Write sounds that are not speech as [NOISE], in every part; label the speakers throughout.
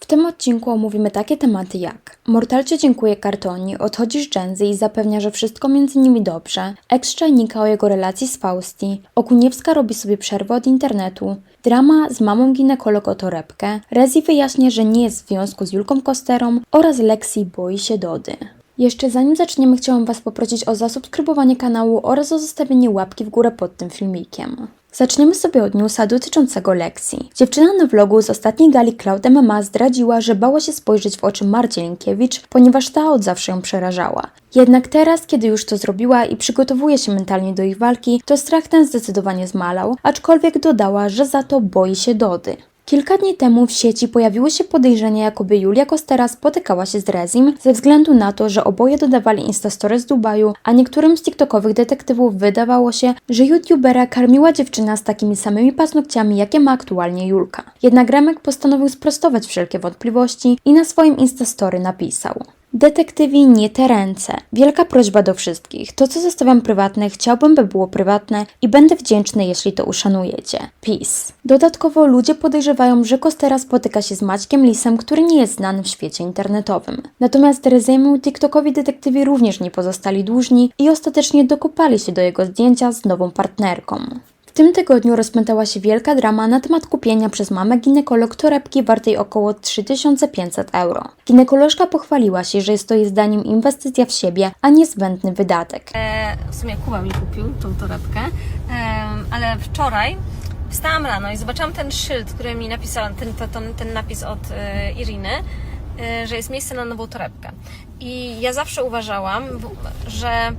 Speaker 1: W tym odcinku omówimy takie tematy jak Mortalcie dziękuję kartoni, odchodzi z Genzy i zapewnia, że wszystko między nimi dobrze, ex czajnika o jego relacji z Fausti, Okuniewska robi sobie przerwę od internetu, drama z mamą ginekolog o torebkę, Rezi wyjaśnia, że nie jest w związku z Julką Kosterą oraz Lexi boi się Dody. Jeszcze zanim zaczniemy, chciałam Was poprosić o zasubskrybowanie kanału oraz o zostawienie łapki w górę pod tym filmikiem. Zaczniemy sobie od newsa dotyczącego Lexi. Dziewczyna na vlogu z ostatniej gali Cloud MMA zdradziła, że bała się spojrzeć w oczy Marcie Linkiewicz, ponieważ ta od zawsze ją przerażała. Jednak teraz, kiedy już to zrobiła i przygotowuje się mentalnie do ich walki, to strach ten zdecydowanie zmalał, aczkolwiek dodała, że za to boi się Dody. Kilka dni temu w sieci pojawiły się podejrzenia, jakoby Julia Kostera spotykała się z Rezim ze względu na to, że oboje dodawali instastory z Dubaju, a niektórym z tiktokowych detektywów wydawało się, że youtubera karmiła dziewczyna z takimi samymi paznokciami, jakie ma aktualnie Julka. Jednak Remek postanowił sprostować wszelkie wątpliwości i na swoim instastory napisał Detektywi, nie te ręce. Wielka prośba do wszystkich. To, co zostawiam prywatne, chciałbym, by było prywatne i będę wdzięczny, jeśli to uszanujecie. Peace. Dodatkowo ludzie podejrzewają, że Kostera spotyka się z Maćkiem Lisem, który nie jest znany w świecie internetowym. Natomiast Rezemu TikTokowi detektywi również nie pozostali dłużni i ostatecznie dokopali się do jego zdjęcia z nową partnerką. W tym tygodniu rozpętała się wielka drama na temat kupienia przez mamę ginekolog torebki wartej około 3500 euro. Ginekolożka pochwaliła się, że jest to jej zdaniem inwestycja w siebie, a nie zbędny wydatek.
Speaker 2: E, w sumie Kuba mi kupił tą torebkę, em, ale wczoraj wstałam rano i zobaczyłam ten szyld, który mi napisał, ten, ten, ten, napis od e, Iriny, e, że jest miejsce na nową torebkę. I ja zawsze uważałam, że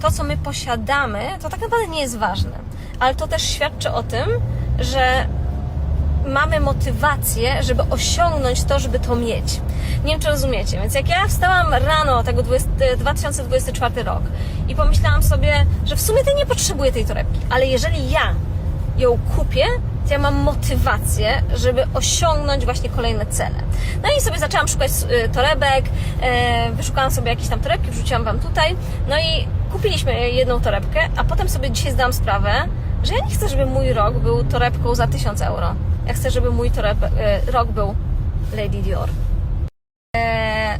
Speaker 2: to, co my posiadamy, to tak naprawdę nie jest ważne. Ale to też świadczy o tym, że mamy motywację, żeby osiągnąć to, żeby to mieć. Nie wiem, czy rozumiecie. Więc jak ja wstałam rano tego 20, 2024 rok i pomyślałam sobie, że w sumie to nie potrzebuję tej torebki, ale jeżeli ja ją kupię, to ja mam motywację, żeby osiągnąć właśnie kolejne cele. No i sobie zaczęłam szukać y, torebek, e, wyszukałam sobie jakieś tam torebki, wrzuciłam Wam tutaj, no i kupiliśmy jedną torebkę, a potem sobie dzisiaj zdałam sprawę, że ja nie chcę, żeby mój rok był torebką za 1000 euro. Ja chcę, żeby mój toreb, e, rok był Lady Dior. E,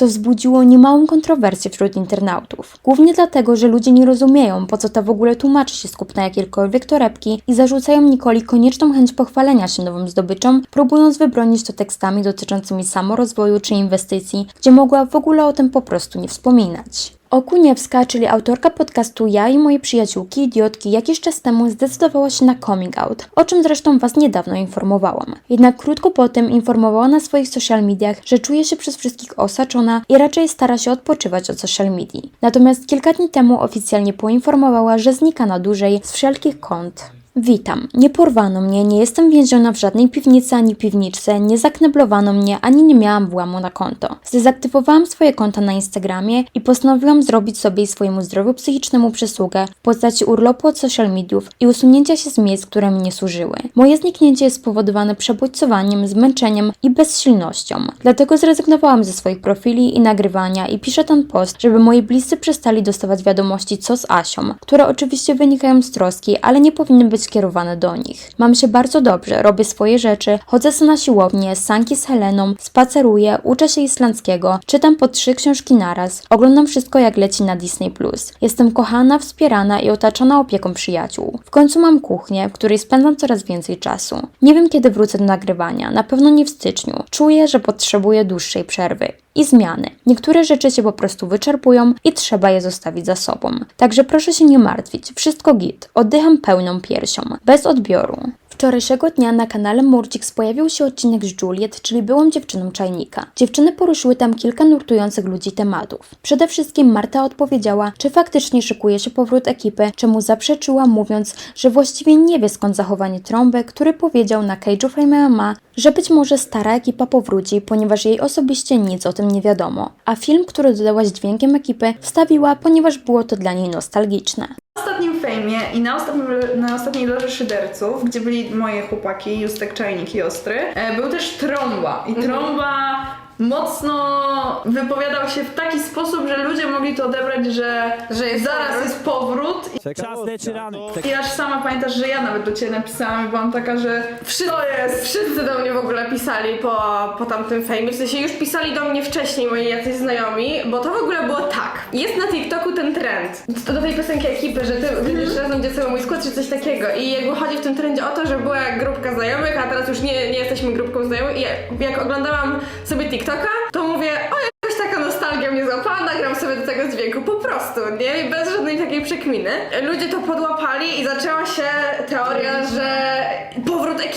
Speaker 1: co wzbudziło niemałą kontrowersję wśród internautów. Głównie dlatego, że ludzie nie rozumieją, po co ta w ogóle tłumaczy się z kupna jakiejkolwiek torebki i zarzucają Nikoli konieczną chęć pochwalenia się nowym zdobyczom, próbując wybronić to tekstami dotyczącymi samorozwoju czy inwestycji, gdzie mogła w ogóle o tym po prostu nie wspominać. Okuniewska, czyli autorka podcastu Ja i moje przyjaciółki idiotki, jakiś czas temu zdecydowała się na coming out, o czym zresztą Was niedawno informowałam. Jednak krótko po tym informowała na swoich social mediach, że czuje się przez wszystkich osaczona i raczej stara się odpoczywać od social medii. Natomiast kilka dni temu oficjalnie poinformowała, że znika na dłużej z wszelkich kont. Witam. Nie porwano mnie, nie jestem więziona w żadnej piwnicy ani piwniczce, nie zakneblowano mnie, ani nie miałam włamu na konto. Zdezaktywowałam swoje konta na Instagramie i postanowiłam zrobić sobie i swojemu zdrowiu psychicznemu przysługę w postaci urlopu od social mediów i usunięcia się z miejsc, które mi nie służyły. Moje zniknięcie jest spowodowane przebodźcowaniem, zmęczeniem i bezsilnością. Dlatego zrezygnowałam ze swoich profili i nagrywania i piszę ten post, żeby moi bliscy przestali dostawać wiadomości co z Asią, które oczywiście wynikają z troski, ale nie powinny być skierowane do nich. Mam się bardzo dobrze, robię swoje rzeczy, chodzę sobie na siłownię, sanki z Heleną, spaceruję, uczę się islandzkiego, czytam po trzy książki naraz, oglądam wszystko jak leci na Disney+. Jestem kochana, wspierana i otaczona opieką przyjaciół. W końcu mam kuchnię, w której spędzam coraz więcej czasu. Nie wiem kiedy wrócę do nagrywania, na pewno nie w styczniu. Czuję, że potrzebuję dłuższej przerwy i zmiany. Niektóre rzeczy się po prostu wyczerpują i trzeba je zostawić za sobą. Także proszę się nie martwić, wszystko git. Oddycham pełną piersią, bez odbioru. Wczorajszego dnia na kanale Murcix pojawił się odcinek z Juliet, czyli byłą dziewczyną czajnika. Dziewczyny poruszyły tam kilka nurtujących ludzi tematów. Przede wszystkim Marta odpowiedziała, czy faktycznie szykuje się powrót ekipy, czemu zaprzeczyła mówiąc, że właściwie nie wie skąd zachowanie trąby, który powiedział na Cage of MMA, że być może stara ekipa powróci, ponieważ jej osobiście nic o tym nie wiadomo. A film, który dodała z dźwiękiem ekipy, wstawiła, ponieważ było to dla niej nostalgiczne.
Speaker 3: Na ostatnim fejmie i na, ostatnim, na ostatniej loży szyderców, gdzie byli moje chłopaki, Justek Czajnik i Ostry, e, był też Trąba. I Trąba mocno wypowiadał się w taki sposób, że ludzie mogli to odebrać, że,
Speaker 2: Że jest
Speaker 3: zaraz
Speaker 2: powrót.
Speaker 3: jest powrót.
Speaker 4: Czas leczy rany.
Speaker 3: I aż sama pamiętasz, że ja nawet do ciebie napisałam i byłam taka, że to jest.
Speaker 5: Wszyscy do mnie w ogóle pisali po, po tamtym fejmie, w sensie już pisali do mnie wcześniej moi jacyś znajomi, bo to w ogóle było tak. Jest na TikToku ten trend, to do tej piosenki ekipy, że ty będziesz razem gdzie cały mój skład, czy coś takiego i jakby chodzi w tym trendzie o to, że była grupka znajomych, a teraz już nie, nie jesteśmy grupką znajomych i jak, jak oglądałam sobie TikToka, to mówię, o Jakaś taka nostalgia mnie złapała, nagram sobie do tego dźwięku, po prostu, nie? I bez żadnej takiej przekminy. Ludzie to podłapali i zaczęła się teoria, że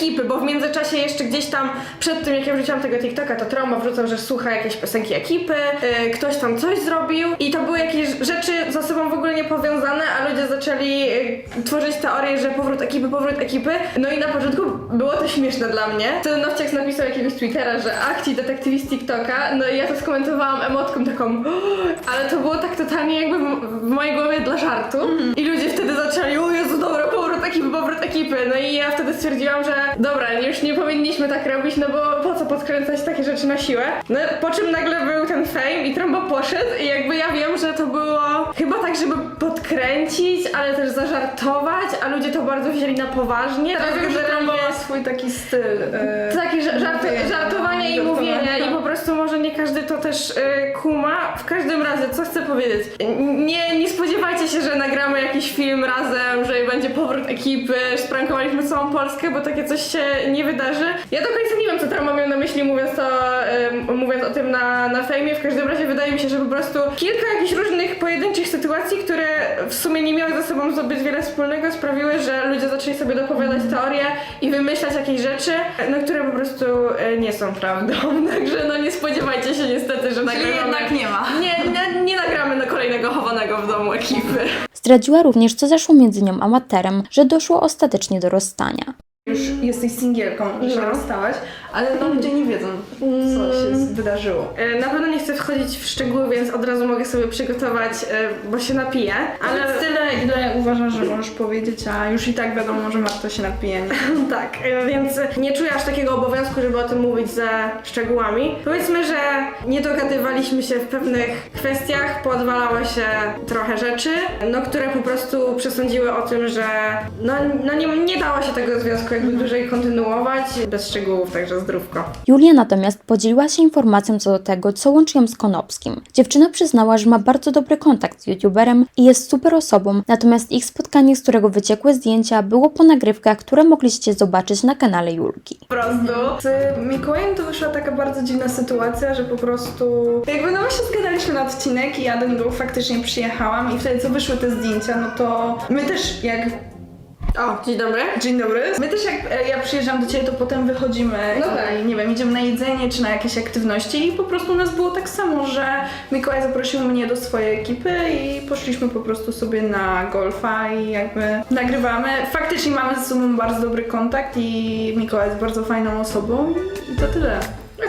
Speaker 5: ekipy, bo w międzyczasie jeszcze gdzieś tam, przed tym jak ja wrzuciłam tego TikToka, to Trauma wrzucał, że słucha jakieś piosenki ekipy, yy, ktoś tam coś zrobił i to były jakieś rzeczy ze sobą w ogóle niepowiązane, a ludzie zaczęli yy, tworzyć teorię, że powrót ekipy, powrót ekipy. No i na początku było to śmieszne dla mnie. To Nowciak napisał jakiegoś Twittera, że akci detektywi z TikToka, no i ja to skomentowałam emotką taką, [GASPS] ale to było tak totalnie jakby w, w mojej głowie dla żartu. I ludzie wtedy zaczęli, o Jezu, dobra, powrót ekipy, powrót ekipy. No i ja wtedy stwierdziłam, że dobra, już nie powinniśmy tak robić, no bo co podkręcać takie rzeczy na siłę. No po czym nagle był ten fame i Trumbo poszedł i jakby ja wiem, że to było chyba tak, żeby podkręcić, ale też zażartować, a ludzie to bardzo wzięli na poważnie.
Speaker 3: Ja wiem, że Trumbo ma swój taki styl. e,
Speaker 5: Taki ża- żart,
Speaker 3: Żartowania.
Speaker 5: żartowania i mówienia i po prostu może nie każdy to też y, kuma. W każdym razie, co chcę powiedzieć? Nie, nie spodziewajcie się, że nagramy jakiś film razem, że będzie powrót ekipy, sprankowaliśmy całą Polskę, bo takie coś się nie wydarzy. Ja do końca nie wiem, co Trama miał na myśli mówiąc to, mówiąc o tym na, na fejmie. W każdym razie wydaje mi się, że po prostu kilka jakichś różnych pojedynczych sytuacji, które w sumie nie miały ze sobą zbyt wiele wspólnego, sprawiły, że ludzie zaczęli sobie dopowiadać teorie i wymyślać jakieś rzeczy, no które po prostu e, nie są prawdą. [LAUGHS] Także no nie spodziewajcie się niestety, że
Speaker 3: Czyli
Speaker 5: nagramy.
Speaker 3: jednak nie ma.
Speaker 5: Nie, nie, nie nagramy na kolejnego chowanego w domu ekipy.
Speaker 1: Zdradziła również, co zaszło między nią a Matterem, że doszło ostatecznie do rozstania.
Speaker 3: Już jesteś singielką, że
Speaker 5: No.
Speaker 3: rozstałaś, ale no ludzie nie wiedzą, co się z- wydarzyło.
Speaker 5: E, Na pewno nie chcę wchodzić w szczegóły, więc od razu mogę sobie przygotować, e, bo się napiję.
Speaker 3: Ale
Speaker 5: Ale
Speaker 3: tyle, ile uważasz, że możesz powiedzieć, a już i tak wiadomo, że Marta się napije. Nie? [LAUGHS]
Speaker 5: tak, e, więc nie czuję aż takiego obowiązku, żeby o tym mówić ze szczegółami. Powiedzmy, że nie dogadywaliśmy się w pewnych kwestiach, podwalało się trochę rzeczy, no które po prostu przesądziły o tym, że no, no nie, nie dało się tego związku jakby dłużej kontynuować, bez szczegółów, także zdrówko.
Speaker 1: Julia natomiast podzieliła się informacją co do tego, co łączy ją z Konopskim. Dziewczyna przyznała, że ma bardzo dobry kontakt z youtuberem i jest super osobą, natomiast ich spotkanie, z którego wyciekły zdjęcia, było po nagrywkach, które mogliście zobaczyć na kanale Julki.
Speaker 5: Po prostu.
Speaker 3: Z Mikołajem to wyszła taka bardzo dziwna sytuacja, że po prostu jakby no my się zgadaliśmy na odcinek i ja do niego faktycznie przyjechałam i wtedy co wyszły te zdjęcia, no to my też jak
Speaker 5: O, dzień dobry.
Speaker 3: Dzień dobry. My też jak e, ja przyjeżdżam do Ciebie, to potem wychodzimy
Speaker 5: No
Speaker 3: i
Speaker 5: tak.
Speaker 3: nie wiem, idziemy na jedzenie czy na jakieś aktywności i po prostu u nas było tak samo, że Mikołaj zaprosił mnie do swojej ekipy i poszliśmy po prostu sobie na golfa i jakby nagrywamy. Faktycznie mamy ze sobą bardzo dobry kontakt i Mikołaj jest bardzo fajną osobą i to tyle.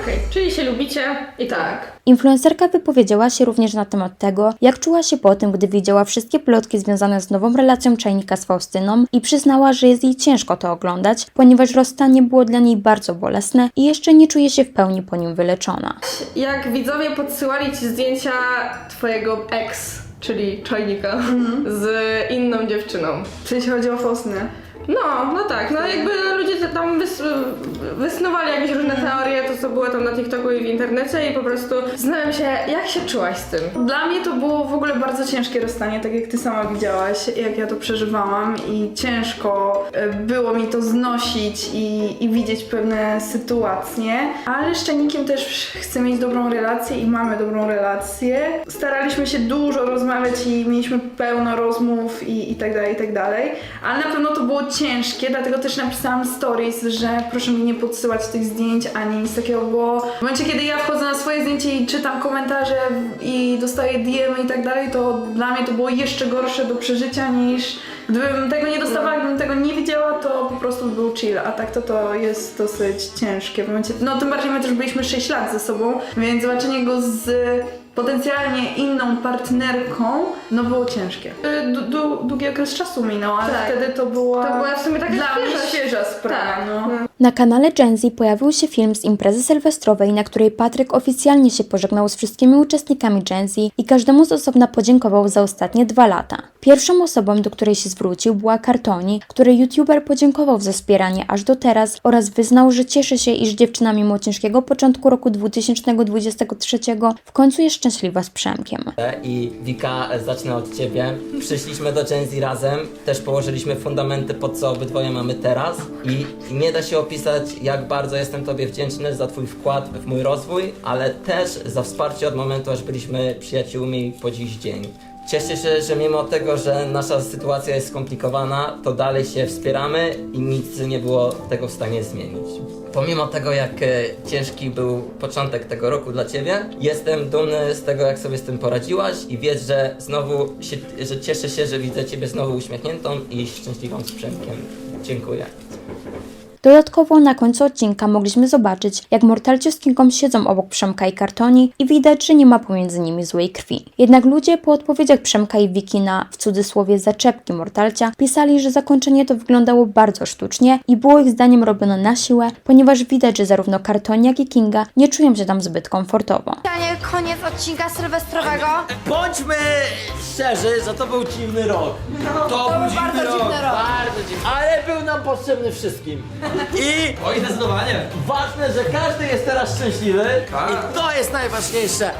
Speaker 5: Okej, czyli się lubicie i tak.
Speaker 1: Influencerka wypowiedziała się również na temat tego, jak czuła się po tym, gdy widziała wszystkie plotki związane z nową relacją czajnika z Faustyną i przyznała, że jest jej ciężko to oglądać, ponieważ rozstanie było dla niej bardzo bolesne i jeszcze nie czuje się w pełni po nim wyleczona.
Speaker 5: Jak widzowie podsyłali ci zdjęcia twojego ex, czyli czajnika, z inną dziewczyną.
Speaker 3: Czy jeśli chodzi o Fosnę?
Speaker 5: No, no tak, no jakby ludzie tam wys, wysnuwali jakieś różne teorie, to co było tam na TikToku i w internecie i po prostu zastanawiam się, jak się czułaś z tym?
Speaker 3: Dla mnie to było w ogóle bardzo ciężkie rozstanie, tak jak ty sama widziałaś, jak ja to przeżywałam i ciężko e, było mi to znosić i, i widzieć pewne sytuacje, ale z Szczenikiem też chcę mieć dobrą relację i mamy dobrą relację. Staraliśmy się dużo rozmawiać i mieliśmy pełno rozmów i, i tak dalej, i tak dalej, ale na pewno to było ciężkie, dlatego też napisałam stories, że proszę mi nie podsyłać tych zdjęć ani nic takiego, bo w momencie, kiedy ja wchodzę na swoje zdjęcie i czytam komentarze i dostaję DM i tak dalej, to dla mnie to było jeszcze gorsze do przeżycia niż gdybym tego nie dostawała, gdybym tego nie widziała, to po prostu był chill, a tak to to jest dosyć ciężkie w momencie, no tym bardziej my też byliśmy 6 lat ze sobą, więc zobaczenie go z potencjalnie inną partnerką, no było ciężkie. Du, du, długi okres czasu minął, ale
Speaker 5: Tak.
Speaker 3: wtedy to była,
Speaker 5: To była w sumie taka
Speaker 3: dla
Speaker 5: świeża-
Speaker 3: mnie świeża sprawa.
Speaker 5: Tak.
Speaker 3: No.
Speaker 1: Na kanale Gen Z pojawił się film z imprezy sylwestrowej, na której Patryk oficjalnie się pożegnał z wszystkimi uczestnikami Gen Z i każdemu z osobna podziękował za ostatnie dwa lata. Pierwszą osobą, do której się zwrócił, była Kartoni, której youtuber podziękował za wspieranie aż do teraz oraz wyznał, że cieszy się, iż dziewczyna mimo ciężkiego początku roku 2023 w końcu jest szczęśliwa z Przemkiem.
Speaker 4: I Wika, zacznę od Ciebie. Przyszliśmy do Gen Z razem, też położyliśmy fundamenty pod co obydwoje mamy teraz i nie da się opisać jak bardzo jestem Tobie wdzięczny za Twój wkład w mój rozwój, ale też za wsparcie od momentu aż byliśmy przyjaciółmi po dziś dzień. Cieszę się, że mimo tego, że nasza sytuacja jest skomplikowana, to dalej się wspieramy i nic nie było tego w stanie zmienić. Pomimo tego, jak e, ciężki był początek tego roku dla Ciebie, jestem dumny z tego, jak sobie z tym poradziłaś i wiedz, że znowu się, że cieszę się, że widzę Ciebie znowu uśmiechniętą i szczęśliwą z Przemkiem. Dziękuję.
Speaker 1: Dodatkowo na końcu odcinka mogliśmy zobaczyć, jak Mortalcio z Kingą siedzą obok Przemka i Kartoni i widać, że nie ma pomiędzy nimi złej krwi. Jednak ludzie po odpowiedziach Przemka i Wiki na, w cudzysłowie, zaczepki Mortalcia pisali, że zakończenie to wyglądało bardzo sztucznie i było ich zdaniem robione na siłę, ponieważ widać, że zarówno Kartoni, jak i Kinga nie czują się tam zbyt komfortowo.
Speaker 6: Pytanie, koniec odcinka sylwestrowego.
Speaker 7: Bądźmy szczerzy, że to był dziwny rok. to, był dziwny
Speaker 6: bardzo
Speaker 7: rok.
Speaker 6: dziwny rok.
Speaker 7: Bardzo dziwny. Ale był nam potrzebny wszystkim. I
Speaker 8: Oj, zdecydowanie.
Speaker 7: ważne, że każdy jest teraz szczęśliwy. I to jest najważniejsze.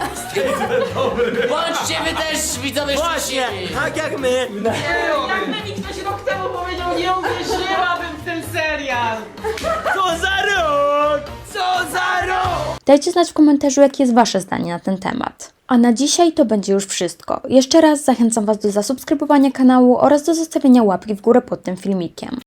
Speaker 9: Bądźcie wy też widzowie
Speaker 7: Właśnie,
Speaker 9: szczęśliwi!
Speaker 7: tak jak my.
Speaker 9: Jakby mi ktoś rok temu powiedział, nie uwierzyłabym w ten serial!
Speaker 7: Co za rok! Co za rok!
Speaker 1: Dajcie znać w komentarzu, jakie jest Wasze zdanie na ten temat. A na dzisiaj to będzie już wszystko. Jeszcze raz zachęcam Was do zasubskrybowania kanału oraz do zostawienia łapki w górę pod tym filmikiem.